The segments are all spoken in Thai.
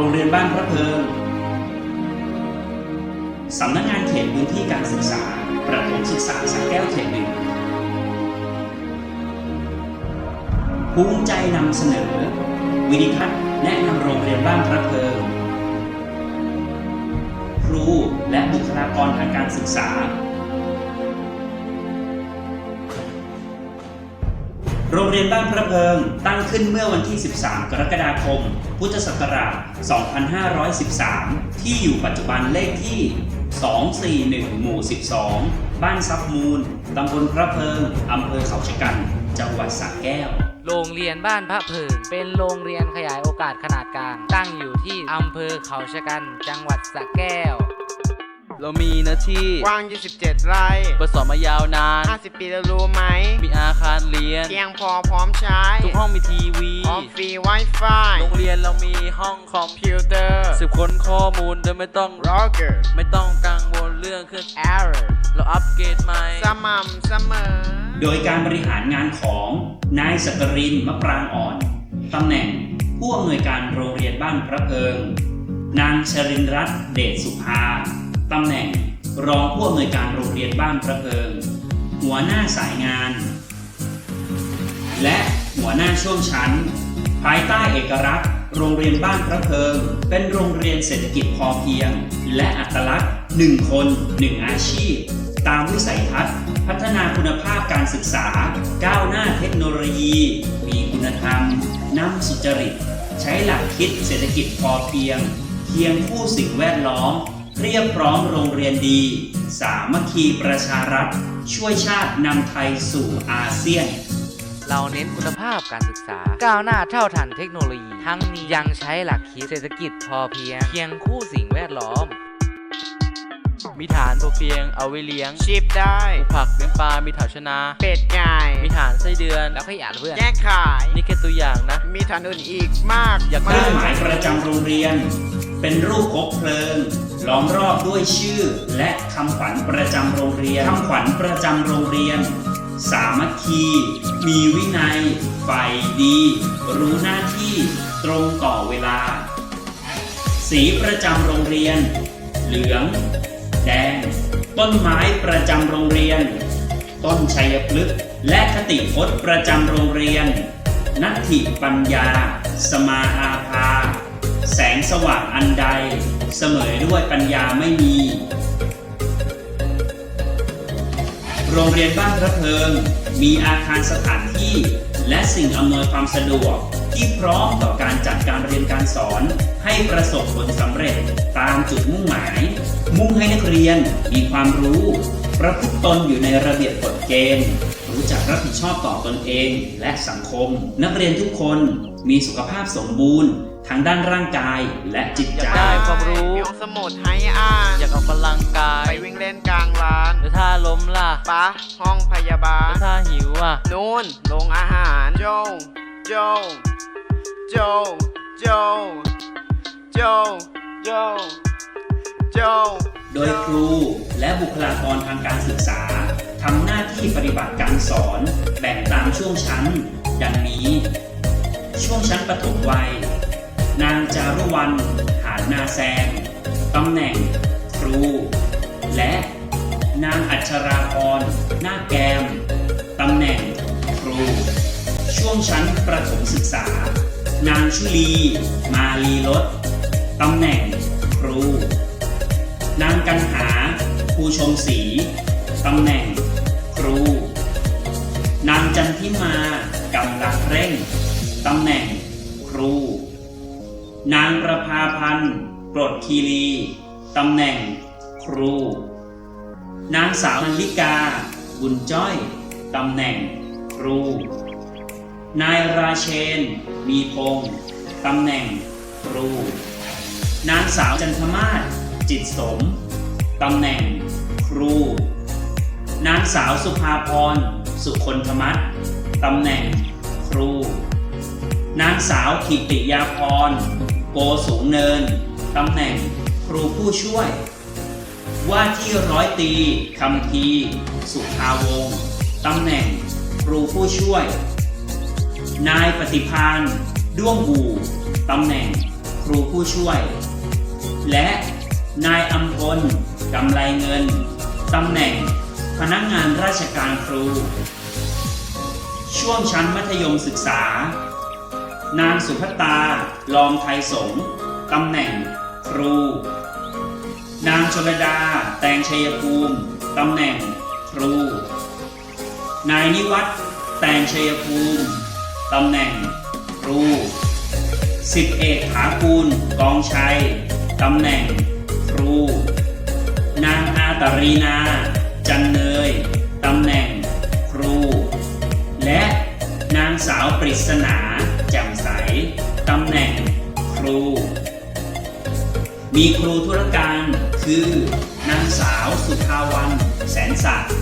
รงเรียนบ้านพระเพิงสำนักงานเขตพื้นที่การศึกษา ประถมศึกษาสระแก้วเขตหนึ่งภูมิใจนำเสนอ วิดีทัศน์แนะนำโรงเรียนบ้านพระเพิง ครูและบุคลากรทางการศึกษา โรงเรียนบ้านพระเพิงตั้งขึ้นเมื่อวันที่ 13 กรกฎาคม พุทธศักราช 2513 ที่อยู่ปัจจุบันเลขที่ 241 หมู่ 12 บ้านซับมูล ตำบลพระเพิง อำเภอเขาชะกัน จังหวัดสระแก้วโรงเรียนบ้านพระเพิงเป็นโรงเรียนขยายโอกาสขนาดกลาง ตั้งอยู่ที่อำเภอเขาชะกัน จังหวัดสระแก้ว เรามีเนื้อที่กว้าง 27 ไร่เปิดสอนมายาวนาน 50 ปีแล้วรู้ไหม มีอาคารเรียนเพียงพอพร้อมใช้ ทุกห้องมีทีวีพร้อมฟรี Wi-Fi โรงเรียนเรามีห้องคอมคอมพิวเตอร์สืบค้นข้อมูลโดยไม่ต้อง Roger ไม่ต้องกังวลเรื่องเครื่อง Error เราอัปเกรดใหม่ สม่ำเสมอ โดยการบริหารงานของนายสักกรินมะปรางอ่อน ตำแหน่งผู้อำนวยการโรงเรียนบ้านพระเพิง นางชรินรัตน์เดชสุภา ตำแหน่งรองผู้อำนวยการโรงเรียนบ้านพระเพิง หัวหน้าสายงาน และหัวหน้าช่วงชั้น ภายใต้เอกลักษณ์ โรงเรียนบ้านพระเพิง เป็นโรงเรียนเศรษฐกิจพอเพียง และอัตลักษณ์หนึ่งคนหนึ่งอาชีพ ตามวิสัยทัศน์ พัฒนาคุณภาพการศึกษา ก้าวหน้าเทคโนโลยี มีคุณธรรมนำสุจริต ใช้หลักคิดเศรษฐกิจพอเพียง เคียงคู่สิ่งแวดล้อม เรียบพร้อมโรงเรียนดี สามัคคีประชารัฐ ช่วยชาตินำไทยสู่อาเซียน เราเน้นคุณภาพการศึกษา ก้าวหน้าเท่าทันเทคโนโลยี ทั้งนี้ยังใช้หลักคิดเศรษฐกิจพอเพียง เคียงคู่สิ่งแวดล้อม มีฐานพอเพียงเอาไว้เลี้ยงชิปได้ปลูกผักเลี้ยงปลา มีเถาชนะเป็ดไก่มีฐานไส้เดือน แล้วขยันเพื่อน แยกขาย นี่แค่ตัวอย่างนะ มีฐานอื่นอีกมาก อยากเคได้ รื่องหมายประจำโรงเรียน เป็นรูปคบเพลิง ล้อมรอบด้วยชื่อ และคำขวัญประจำโรงเรียนคำขวัญประจำโรงเรียน สามัคคี มีวินัยใฝ่ดี รู้หน้าที่ตรงต่อเวลา สีประจำโรงเรียน เหลือง แดง ต้นไม้ประจำโรงเรียน ต้นชัยพฤกษ์และคติพจน์ประจำโรงเรียน นัตถิปัญญา สมาอาภา งสว่างอันใด เสมอด้วยปัญญาไม่มี โรงเรียนบ้านพระเพิง มีอาคารสถานที่ และสิ่งอำนวยความสะดวกที่พร้อมต่อการจัดการเรียนการสอน ให้ประสบผลสำเร็จตามจุดมุ่งหมาย มุ่งให้นักเรียนมีความรู้ ประพฤติตนอยู่ในระเบียบกฎเกณฑ์ รู้จักรับผิดชอบต่อตนเองและสังคม นักเรียนทุกคนมีสุขภาพสมบูรณ์ ทั้งด้านร่างกายและจิตใจ ได้ความรู้มีห้องสมุดให้อ่าน อยากออกกำลังกาย ไปวิ่งเล่นกลางลานแล้วถ้าล้มล่ะปะห้องพยาบาแล้ลวถ้าหิวอะนู่นโรงอาหาร โจโจโจโจโจโจโจโดยครูและบุคลากรทางการศึกษาทำหน้าที่ปฏิบัติการสอนแบ่งตามช่วงชั้น ดังนี้ ช่วงชั้นประถมวัย นางจารุวรรณหานนาแซงตำแหน่ง ครู และนางอัชราพรหน้าแกมตำแหน่ง ครู ช่วงชั้นประถมศึกษา นางชุลี มาลีรสตำแหน่ง ครู นางกันหา ภูชมศรีตำแหน่ง รูนางจันทิมากำลังเร่งตำแหน่งครู นางประภาพันธ์กรดคีรีตำแหน่งครู นางสาวนันลิกา บุญจ้อยตำแหน่งครู นายราเชน มีพงศ์ตำแหน่งครู นางสาวจันทมาศจิตสม ตำแหน่งครู นางสาวสุภาพร สุคนธมัตตำแหน่งครู นางสาวถิติยาพร โกสูงเนิน ตำแหน่งครูผู้ช่วย ว่าที่ร้อยตีคำพีสุภาวงศ์ตำแหน่งครูผู้ช่วย นายปฏิพานด้วงบูตำแหน่งครูผู้ช่วย และนายอัมพลกำไรเงิน ตำแหน่ง พนักงานราชการครู ช่วงชั้นมัธยมศึกษา นางสุภัตา ลอมไทยสงตำแหน่ง ครู นางชลดา แตงชัยภูมิตำแหน่ง ครู นายนิวัฒน์แตงชัยภูมิตำแหน่ง ครูสิบเอกถากูลกองชัยตำแหน่ง ครู นางอาตรีนา จันเนางสาวปริศนาแจ่มใส ตำแหน่งครู มีครูธุรการคือนางสาวสุภาวันแสนศักดิ์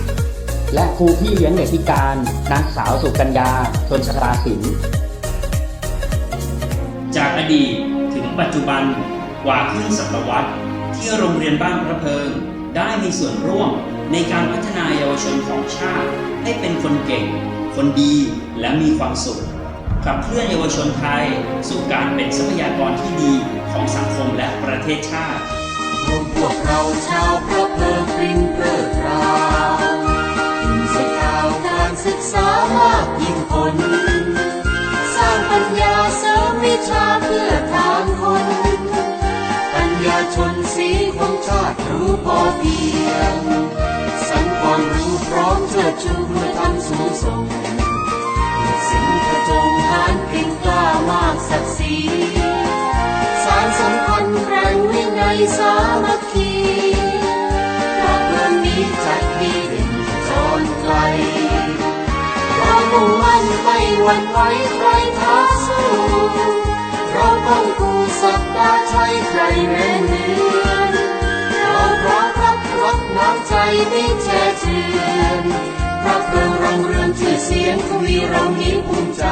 และครูพี่เลี้ยงเด็กพิการนางสาวสุกัญญาชนชราศิลป์จากอดีตถึงปัจจุบันกว่าครึ่งศตวรรษ ที่โรงเรียนบ้านพระเพิง ได้มีส่วนร่วมในการพัฒนาเยาวชนของชาติให้เป็นคนเก่ง คนดีและมีความสุขขับเคลื่อนเยาวชนไทย สู่การเป็นทรัพยากรที่ดีของสังคมและประเทศชาติรวมพวกเราชาวพระเพิงปริงเลิศราวยิ่งสุดข่าวการศึกษามากยิ่งคนสร้างปัญญาเสริมวิชาเพื่อทานคน ปัญญาชนสีของชาติรู้พอเพียง รู้พร้อมเชิดชูเพื่อทำสูงส่งสิ่งกระจงหานเก่งกล้ามากศักดิ์ศรีสารสัมพันธ์แกร่งวินัยสามัคคีรักเรื่องนี้จัดดีเด่นจนไกลเรามุ่งมั่นไม่หวั่นไหวใครท้าสู้เราต้องกูสักดาใช้ใครแม่เหนือนเราพร้อมรับรักน้ำใจนี้แช่เชือ ยงทวีเรามีภูมิใจ